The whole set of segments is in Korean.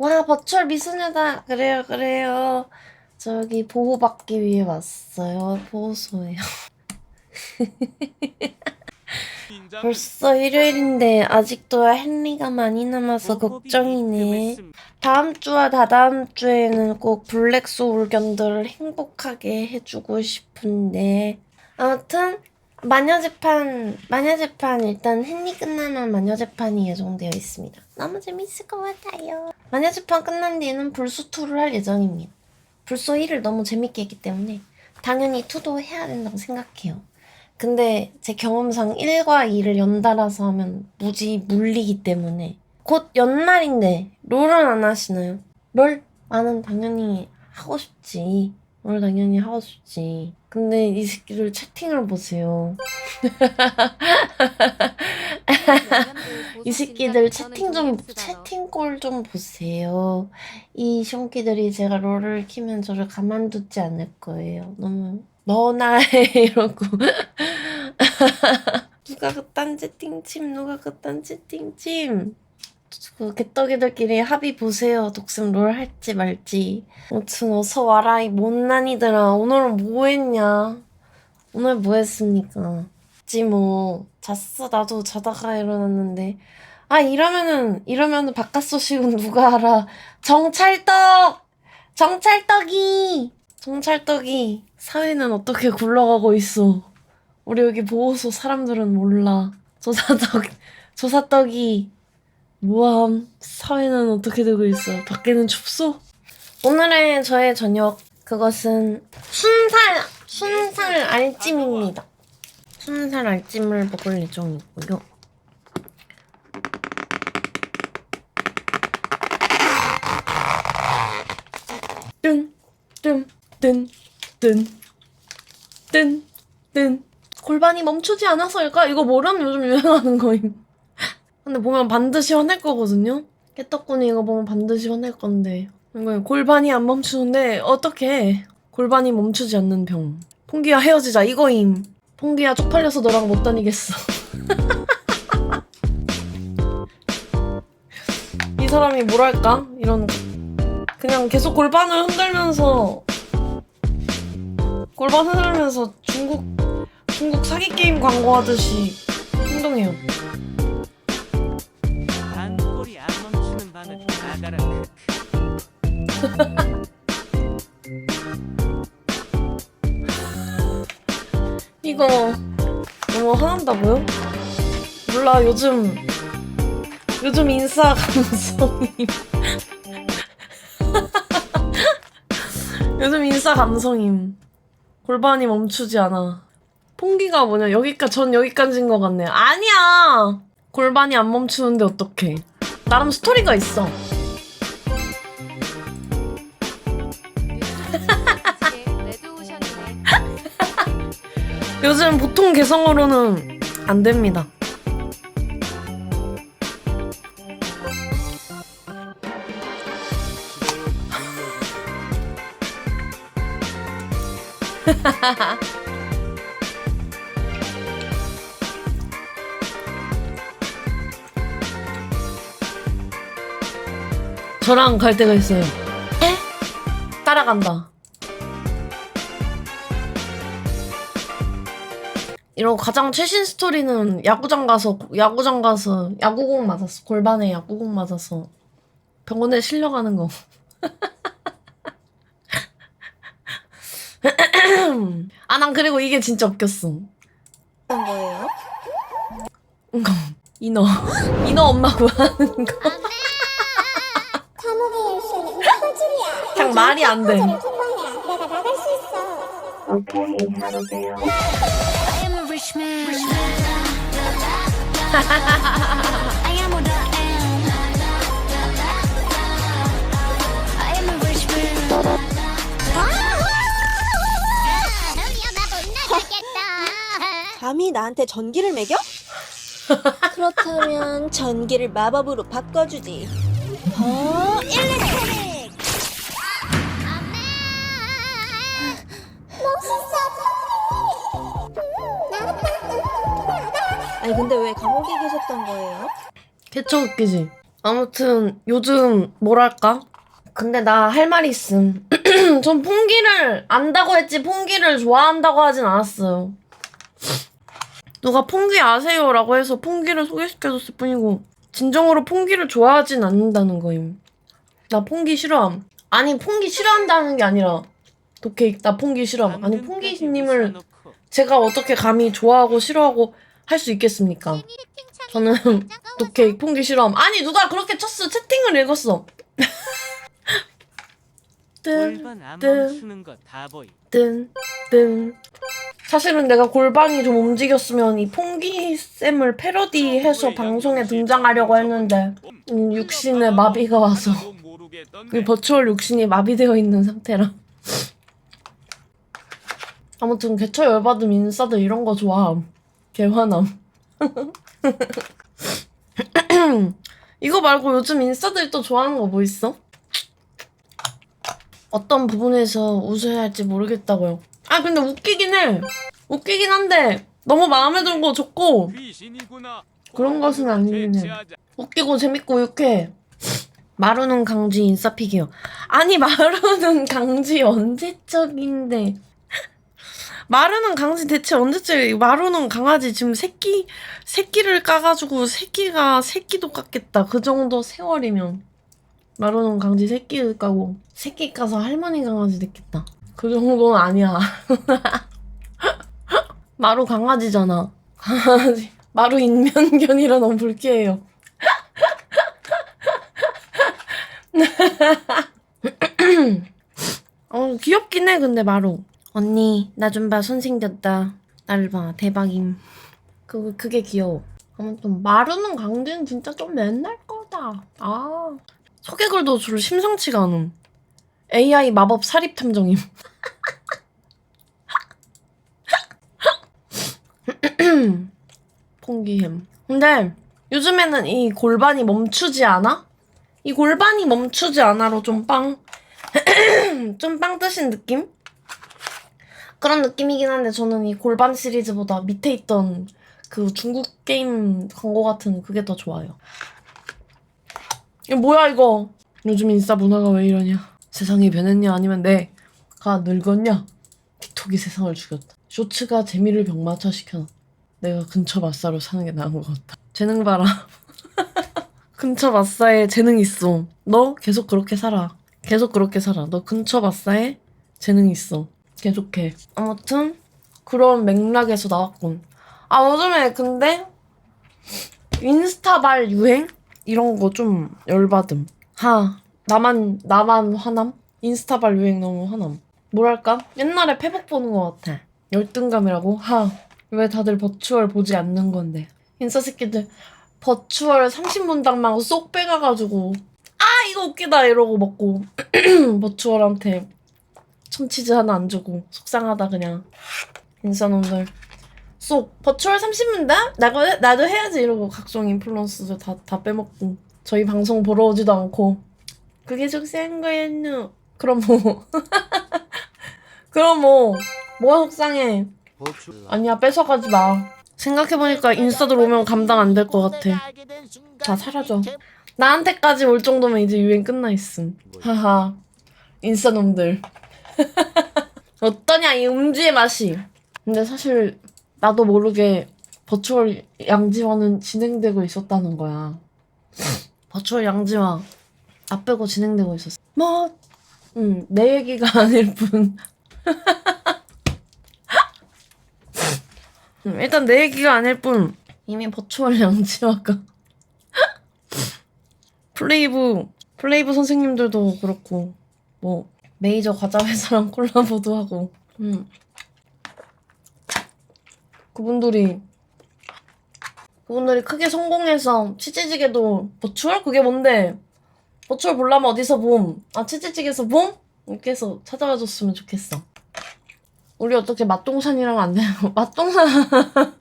와, 버추얼 미소녀다. 그래요, 그래요. 저기 보호받기 위해 왔어요. 보호소예요. 벌써 일요일인데 아직도 헨리가 많이 남아서 걱정이네. 다음 주와 다다음 주에는 꼭 블랙 소울 견들을 행복하게 해주고 싶은데 아무튼 마녀재판 마녀재판 일단 헨리 끝나면 마녀재판이 예정되어 있습니다. 너무 재밌을 것 같아요. 마녀재판 끝난 뒤에는 불소 2를 할 예정입니다. 불소 1을 너무 재밌게 했기 때문에 당연히 2도 해야 된다고 생각해요. 근데 제 경험상 1과 2를 연달아서 하면 무지 물리기 때문에 곧 연말인데 롤은 안 하시나요? 롤? 나는 당연히 하고 싶지. 롤 당연히 하고 싶지. 근데 이 새끼들 채팅을 보세요. 이 새끼들 채팅 좀 채팅꼴 좀 보세요. 이 숑끼들이 제가 롤을 키면 저를 가만두지 않을 거예요. 너무 너나 해 이러고 누가 그딴 채팅침 누가 그딴 채팅침 그 개떡이들끼리 합의 보세요. 독심 롤 할지 말지. 아무튼 어서 와라 이 못난이들아. 오늘은 뭐 했냐? 오늘 뭐 했습니까? 지 뭐. 잤어. 나도 자다가 일어났는데. 아 이러면은 이러면은 바깥 소식은 누가 알아? 정찰떡! 정찰떡이! 정찰떡이 사회는 어떻게 굴러가고 있어? 우리 여기 보호소 사람들은 몰라. 조사떡, 조사떡이 모함 사회는 어떻게 되고 있어? 밖에는 춥소? 오늘의 저의 저녁 그것은 순살 순살 알찜입니다. 순살 알찜을 먹을 예정이고요. 뜬뜬뜬뜬뜬뜬 골반이 멈추지 않아서일까? 이거 뭐라면 요즘 유행하는 거임. 근데 보면 반드시 화낼 거거든요? 깨떡군이 이거 보면 반드시 화낼 건데. 이거 골반이 안 멈추는데, 어떡해. 골반이 멈추지 않는 병. 퐁기야 헤어지자, 이거임. 퐁기야 쪽팔려서 너랑 못 다니겠어. 이 사람이 뭐랄까? 이런, 그냥 계속 골반을 흔들면서, 골반 흔들면서 중국, 중국 사기 게임 광고하듯이 행동해요. 이거 너무 화난다고요? 몰라 요즘 요즘 인싸 감성임 요즘 인싸 감성임. 골반이 멈추지 않아. 퐁기가 뭐냐? 여기까지 전 여기까지인 것 같네 아니야! 골반이 안 멈추는데 어떡해. 나름 스토리가 있어 요즘 보통 개성으로는 안 됩니다 저랑 갈 때가 있어요. 에? 따라간다. 이런 가장 최신 스토리는 야구장 가서 야구장 가서 야구공 맞았어. 골반에 야구공 맞아서 병원에 실려가는 거. 아, 난 그리고 이게 진짜 웃겼어. 거예요? 이거 인어 인어 엄마 구하는 거. 감옥의 열쇠는 퍼즐이야. 그냥 말이 안 돼. 내가 나갈 수 있어. I am 감히 나한테 전기를 매겨? 그렇다면 전기를 마법으로 바꿔주지. 어, 일렉 아니 근데 왜 감옥에 계셨던 거예요? 개처 웃기지? 아무튼 요즘 뭐랄까? 근데 나 할 말이 있음. 전 퐁기를 안다고 했지 퐁기를 좋아한다고 하진 않았어요. 누가 퐁기 아세요라고 해서 퐁기를 소개시켜줬을 뿐이고 진정으로 퐁기를 좋아하진 않는다는 거임. 나 퐁기 싫어함. 아니 퐁기 싫어한다는 게 아니라 도케이 나 퐁기 싫어함. 아니 퐁기님을 제가 어떻게 감히 좋아하고 싫어하고 할 수 있겠습니까? 저는 도케이 퐁기 싫어함. 아니 누가 그렇게 쳤어 채팅을 읽었어. 뜬, 골반 안 뜬. 멈추는 거다 보이. 뜬, 뜬. 사실은 내가 골반이 좀 움직였으면 이 퐁기 쌤을 패러디해서 방송에 등장하려고 했는데 음, 육신에 마비가 와서 이 버추얼 육신이 마비되어 있는 상태라. 아무튼 개처 열받음 인싸들 이런 거 좋아함. 개화남. 이거 말고 요즘 인싸들이 또 좋아하는 거 뭐 있어? 어떤 부분에서 웃어야 할지 모르겠다고요. 아 근데 웃기긴 해. 웃기긴 한데 너무 마음에 들고 좋고 그런 것은 아니긴 해. 웃기고 재밌고 유쾌해. 마루는 강지 인싸픽이요. 아니 마루는 강지 언제적인데. 마루는 강지 대체 언제적? 마루는 강아지 지금 새끼 새끼를 까가지고 새끼가 새끼도 깎겠다. 그 정도 세월이면 마루는 강지 새끼 까고 새끼 까서 할머니 강아지 됐겠다. 그 정도는 아니야. 마루 강아지잖아. 강아지. 마루 인면견이라 너무 불쾌해요. 어, 귀엽긴 해, 근데 마루. 언니, 나 좀 봐, 손 생겼다. 나를 봐, 대박임. 그, 그게 귀여워. 아무튼, 마루는 강지는 진짜 좀 맨날 거다. 아. 소개글도 별로 심상치가 않음. AI 마법 사립 탐정임. 퐁기햄. 근데 요즘에는 이 골반이 멈추지 않아? 이 골반이 멈추지 않아로 좀 빵, 좀 빵 뜨신 느낌? 그런 느낌이긴 한데 저는 이 골반 시리즈보다 밑에 있던 그 중국 게임 광고 같은 그게 더 좋아요. 이거 뭐야 이거? 요즘 인싸 문화가 왜 이러냐? 세상이 변했냐 아니면 내가 늙었냐? 틱톡이 세상을 죽였다. 쇼츠가 재미를 병마차시켜. 내가 근처 마사로 사는 게 나은 것 같다. 재능 봐라. 근처 마사에 재능 있어. 너 계속 그렇게 살아. 계속 그렇게 살아. 너 근처 마사에 재능 있어. 계속해. 아무튼 그런 맥락에서 나왔군. 아 요즘에 근데 인스타발 유행 이런 거 좀 열받음. 하 나만 나만 화남? 인스타발 유행 너무 화남. 뭐랄까 옛날에 페북 보는 것 같아. 열등감이라고 하. 왜 다들 버추얼 보지 않는 건데. 인싸 새끼들 버추얼 30문장만 쏙 빼가가지고 아 이거 웃기다 이러고 먹고 버추얼한테 참치즈 하나 안 주고 속상하다 그냥. 인싸놈들 쏙 버추얼 30문장? 나도, 해- 나도 해야지 이러고 각종 인플루언서들 다, 다 빼먹고 저희 방송 보러 오지도 않고. 그게 속상한 거였누. 그럼 뭐. 그럼 뭐. 뭐가 속상해? 아니야 뺏어가지 마. 생각해보니까 인싸들 오면 감당 안 될 것 같아. 다 사라져. 나한테까지 올 정도면 이제 유행 끝나 있음. 하하. 인싸놈들 어떠냐 이 음주의 맛이. 근데 사실 나도 모르게 버추얼 양지화는 진행되고 있었다는 거야. 버추얼 양지화. 나 빼고 진행되고 있었어. 뭐? 음, 내 얘기가 아닐 뿐. 음, 일단 내 얘기가 아닐 뿐. 이미 버추얼 양지화가. 플레이브 플레이브 선생님들도 그렇고 뭐 메이저 과자 회사랑 콜라보도 하고. 음. 그분들이 그분들이 크게 성공해서 치즈찌개도 버추얼 그게 뭔데? 버추얼 보려면 어디서 봄? 아 치즈찌개에서 봄? 이렇게 해서 찾아와 줬으면 좋겠어. 우리 어떻게 맛동산이랑 안 돼요? 맛동산.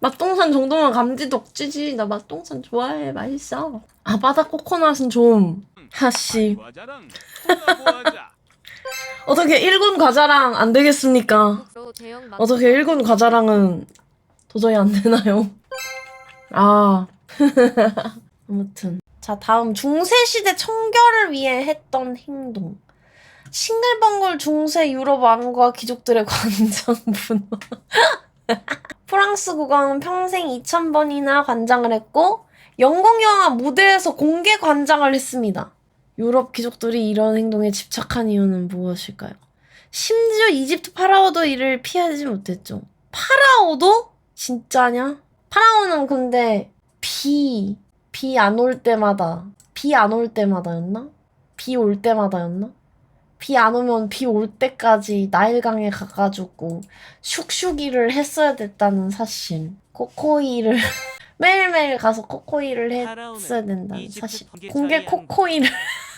맛동산 정도면 감지도 억지지. 나 맛동산 좋아해. 맛있어. 아 바다 코코넛은 좀. 하씨. 과자랑. 콜라보하자. 어떻게 일군 과자랑 안 되겠습니까? 어떻게 일군 과자랑은 도저히 안 되나요? 아 아무튼 자, 다음 중세시대 청결을 위해 했던 행동. 싱글벙글 중세 유럽 왕과 귀족들의 관장 분호. 프랑스 국왕은 평생 2000번이나 관장을 했고 영국 영화 무대에서 공개 관장을 했습니다. 유럽 귀족들이 이런 행동에 집착한 이유는 무엇일까요? 심지어 이집트 파라오도 이를 피하지 못했죠. 파라오도? 진짜냐? 파라오는 근데 비, 비 안 올 때마다, 비 안 올 때마다였나? 비 올 때마다였나? 비 안 오면 비 올 때까지 나일강에 가가지고 슉슉이를 했어야 됐다는 사실. 코코이를 매일매일 가서 코코이를 했어야 된다는 사실. 공개 코코이를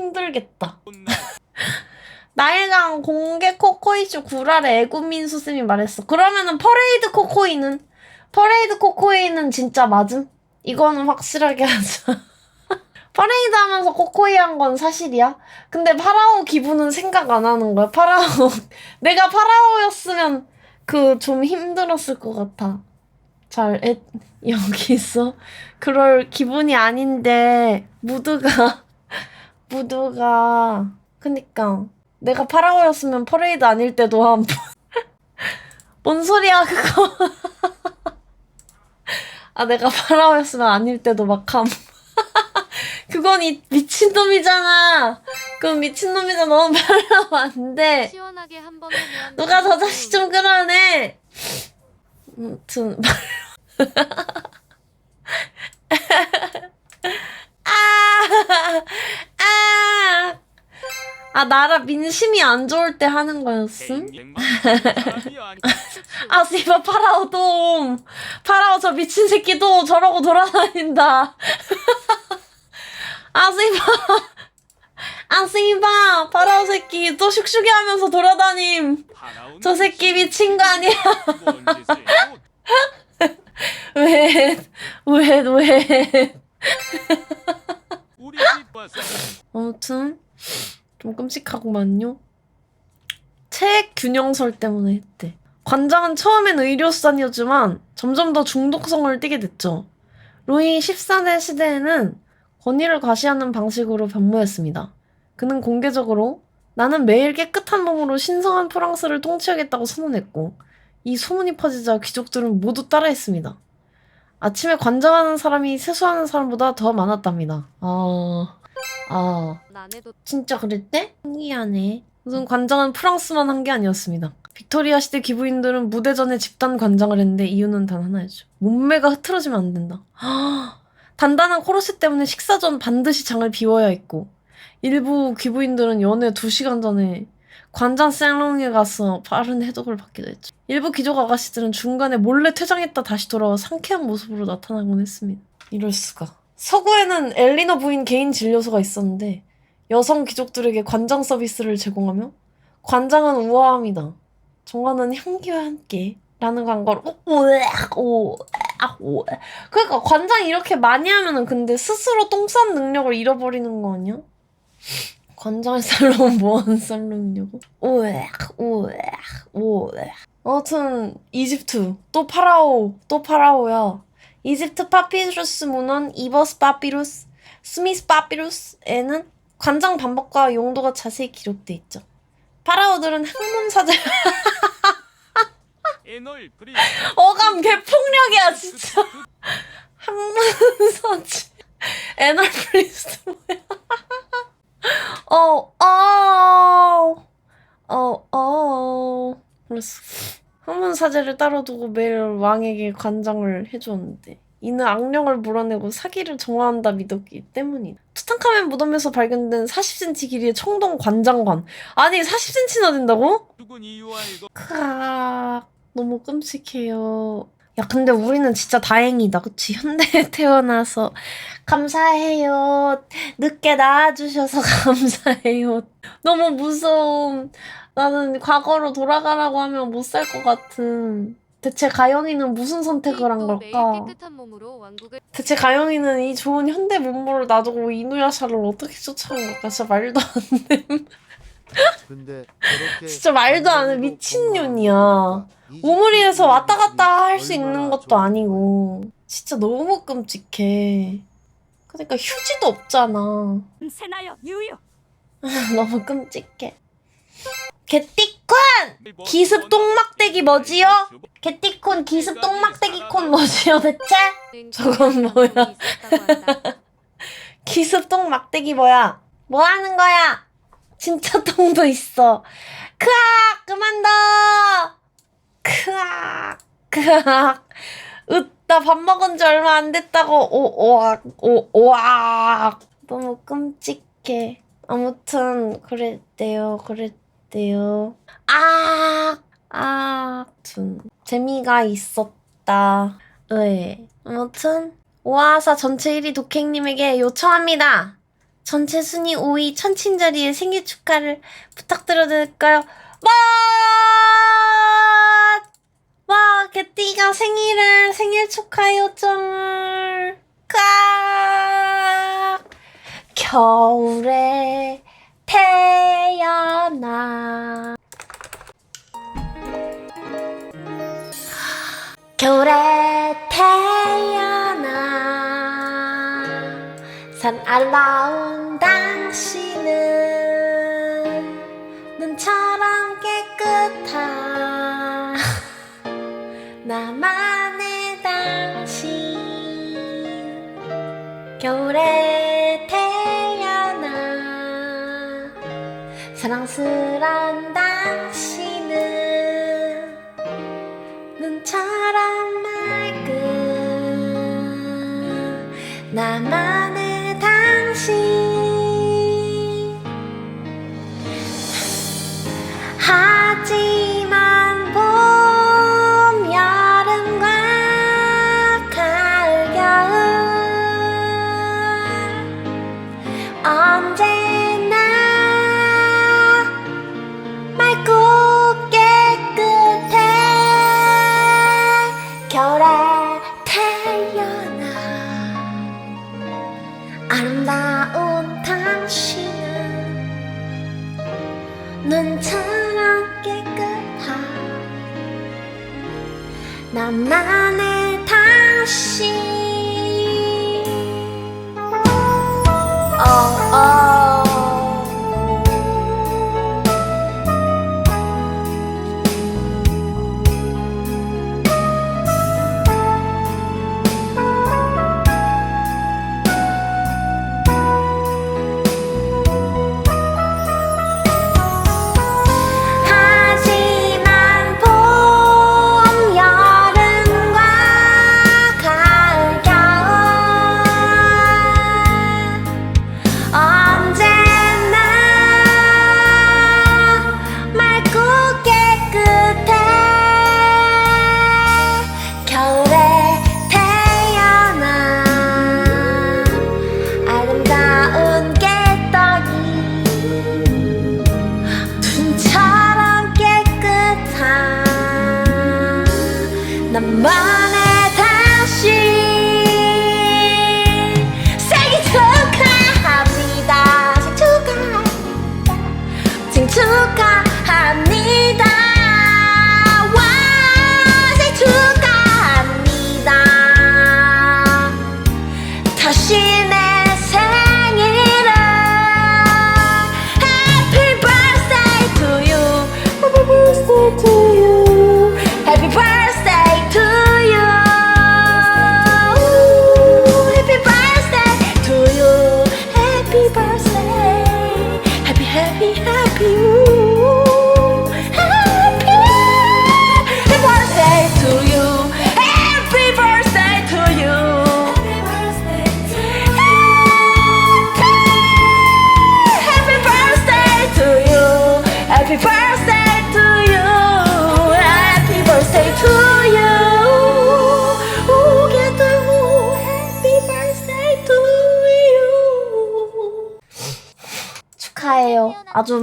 힘들겠다. 나일강 공개 코코이쇼 구라를 애국민 수쌤이 말했어. 그러면은 퍼레이드 코코이는 퍼레이드 코코이는 진짜 맞음? 이거는 확실하게 하자. 퍼레이드 하면서 코코이 한 건 사실이야? 근데 파라오 기분은 생각 안 하는 거야. 파라오 내가 파라오였으면 그 좀 힘들었을 것 같아. 잘 애, 여기 있어. 그럴 기분이 아닌데 무드가 무드가 그니까. 내가 파라오였으면 퍼레이드 아닐 때도 한 번. 뭔 소리야 그거. 아 내가 파라오였으면 아닐 때도 막 함. 그건 이 미친놈이잖아. 그건 미친놈이잖아. 너무 파라오 안돼. 시원하게 한번 하면 누가 저 자식 좀 끌어내 아무튼 아, 아, 아, 나라 민심이 안 좋을 때 하는 거였음? 아, 씨발, 파라오 돔. 파라오 저 미친 새끼도 저러고 돌아다닌다. 아, 씨발. 아, 씨발. 파라오 새끼 또 슉슉이 하면서 돌아다님. 저 새끼 미친 거 아니야? 왜, 왜, 왜. 아무튼 좀 끔찍하구만요. 책 균형설 때문에 했대. 관장은 처음엔 의료수단이었지만 점점 더 중독성을 띠게 됐죠. 루이 14세 시대에는 권위를 과시하는 방식으로 변모했습니다. 그는 공개적으로 나는 매일 깨끗한 몸으로 신성한 프랑스를 통치하겠다고 선언했고 이 소문이 퍼지자 귀족들은 모두 따라했습니다. 아침에 관장하는 사람이 세수하는 사람보다 더 많았답니다. 아... 아... 난해도 진짜 그랬대? 신기하네. 우선 관장은 프랑스만 한 게 아니었습니다. 빅토리아 시대 기부인들은 무대 전에 집단 관장을 했는데 이유는 단 하나였죠. 몸매가 흐트러지면 안 된다. 단단한 코르셋 때문에 식사 전 반드시 장을 비워야 했고 일부 기부인들은 연애 2시간 전에 관장 셀롱에 가서 빠른 해독을 받기도 했죠. 일부 귀족 아가씨들은 중간에 몰래 퇴장했다 다시 돌아와 상쾌한 모습으로 나타나곤 했습니다. 이럴 수가. 서구에는 엘리너 부인 개인 진료소가 있었는데 여성 귀족들에게 관장 서비스를 제공하며 관장은 우아함이다. 정화는 향기와 함께 라는 광고를 오악 오악 오 그러니까 관장이 이렇게 많이 하면은 근데 스스로 똥 싼 능력을 잃어버리는 거 아니야? 관장의 살롱은 뭐하는 살롱이냐고? 아무튼 이집트 또 파라오 또 파라오야 이집트 파피루스 문헌 이버스 파피루스 스미스 파피루스에는 관장 반복과 용도가 자세히 기록돼 있죠. 파라오들은 에널 브리 어감 개폭력이야 진짜. 학문사제 에너플리스 뭐야? 어 어 어어 어, 그래서 학문사제를 따로 두고 매일 왕에게 관장을 해주었는데 이는 악령을 몰아내고 사기를 정화한다 믿었기 때문이다. 투탕카멘 무덤에서 발견된 40cm 길이의 청동 관장관. 아니 40cm나 된다고? 크악 너무 끔찍해요. 야 근데 우리는 진짜 다행이다 그치 현대에 태어나서 감사해요 늦게 낳아주셔서 감사해요 너무 무서움 나는 과거로 돌아가라고 하면 못 살 것 같은 대체 가영이는 무슨 선택을 한 걸까 깨끗한 몸으로 왕국을 대체 가영이는 이 좋은 현대 문물을 놔두고 이누야샤를 어떻게 쫓아온 걸까 진짜 말도 안 돼 근데 그렇게 진짜 말도 안 해. 미친년이야. 우물이에서 왔다 갔다 할 수 있는 것도 아니고 진짜 너무 끔찍해. 그러니까 휴지도 없잖아. 유유. 너무 끔찍해. 개띠콘! 기습 똥막대기 뭐지요? 개띠콘 기습 똥막대기 콘 뭐지요 대체? 저건 뭐야? 기습 똥막대기 뭐야? 뭐 하는 거야? 진짜 똥도 있어. 크악! 그만둬! 크악! 크악! 으따 밥 먹은 지 얼마 안 됐다고 오 오악 오 오악 너무 끔찍해. 아무튼 그랬대요 그랬 대요. 아! 아! 둔 재미가 있었다. 네. 아무튼 오아사 전체 1위 독행님에게 요청합니다. 전체 순위 5위 천친자리의 생일 축하를 부탁드려도 될까요? 뭐! 와, 개띠가 생일을 생일 축하 요청을 까 겨울에 태어나. 겨울에 태어나. 산 아름다운 당신은 눈처럼 깨끗한 나만의 당신. 겨울에 당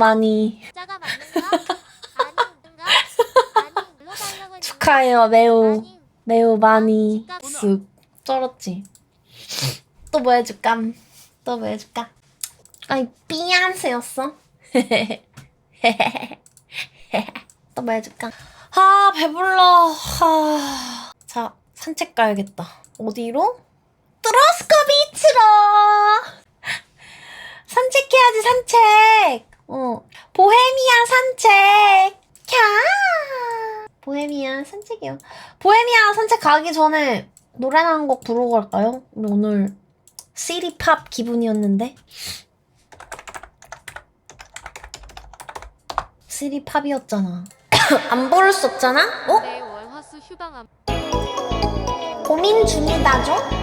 많이 문자가 맞는가? 아니 누가? 아니 일로 달라고 축하해요 매우 매우 많이 쓱 쩔었지 또 뭐 해줄까? 또 뭐 해줄까? 아니 삐안새였어? 또 뭐 해줄까? 아 배불러 아... 자 산책 가야겠다 어디로? 드로스코 비치로 산책해야지 산책 어. 보헤미안 산책! 캬! 보헤미안 산책이요. 보헤미안 산책 가기 전에 노래 한 곡 부르고 갈까요? 오늘 시리팝 기분이었는데. 시리팝이었잖아. 안 부를 수 없잖아? 어? 고민 중이다죠?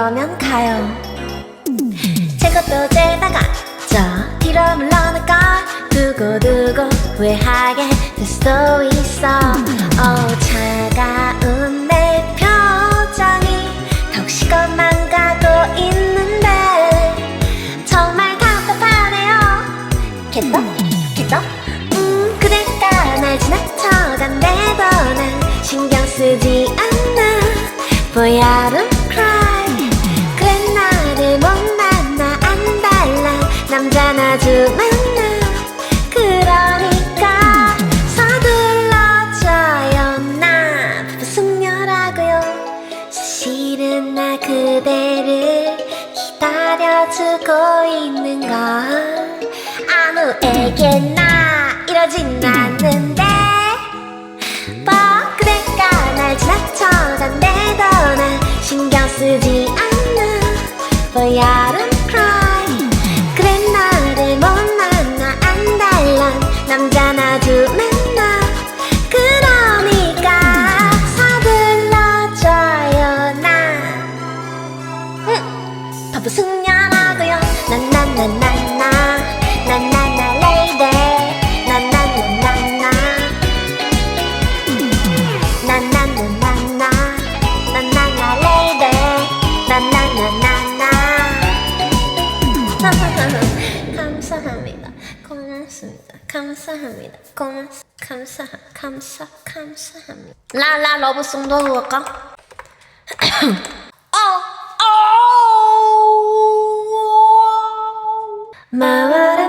거면 가요. 제것도 제다가 저 뒤로 물러나가 두고두고 후회하게 될 수도 있어. 어 차가운 내 표정이 더욱 시건만 가고 있는데 정말 답답하네요. 개떡? 개떡? 음 그대가 날 지나쳐간대도 난 신경 쓰지 않나 보야름 러브송도 하고 갈까? 어! 어! 어. 마을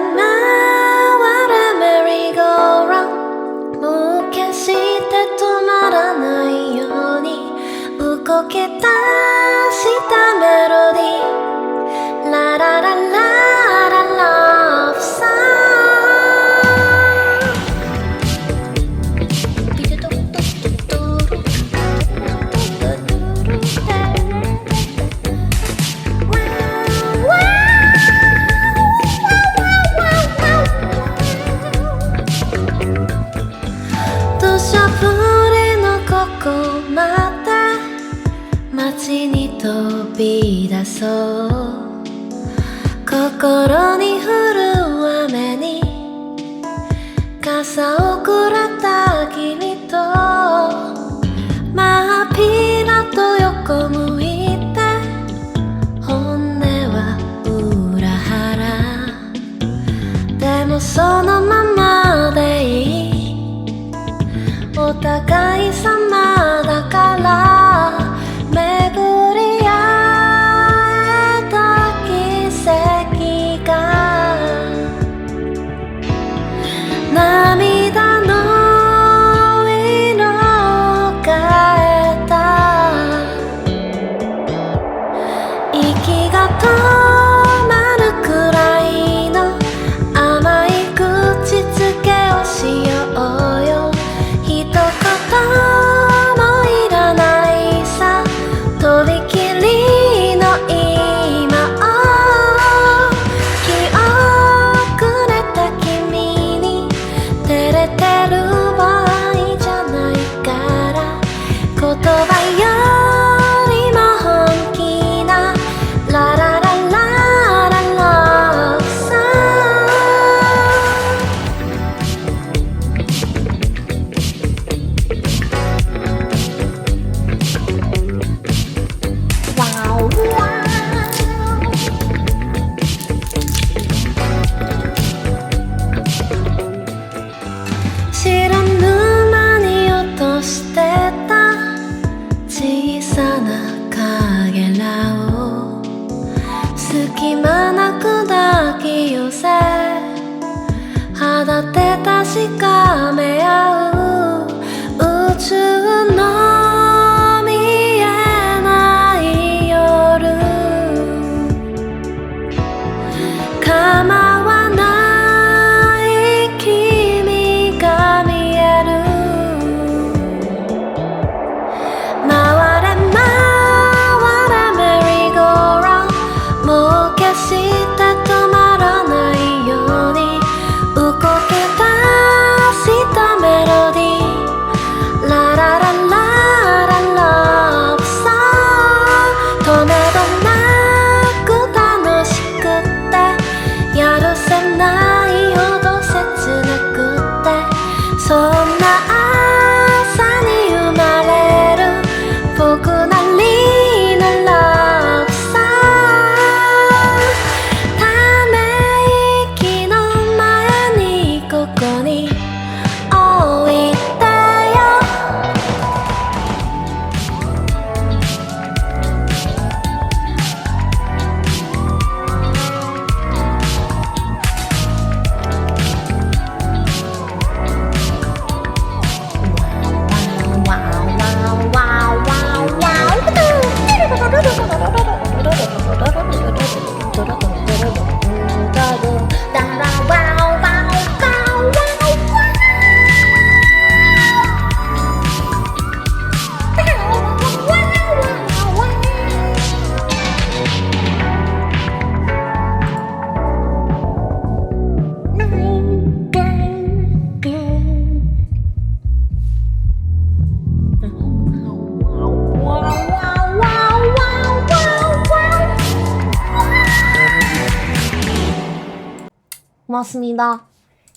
고맙습니다.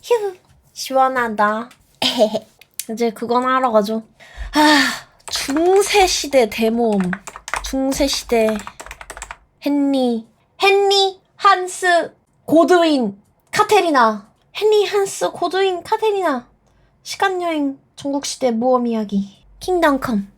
휴, 시원하다. 이제 그건 하러 가죠. 아, 중세시대 대모험. 중세시대 헨리, 헨리, 한스, 고드윈, 카테리나. 헨리, 한스, 고드윈, 카테리나. 시간여행, 전국시대 모험 이야기. 킹덤 컴.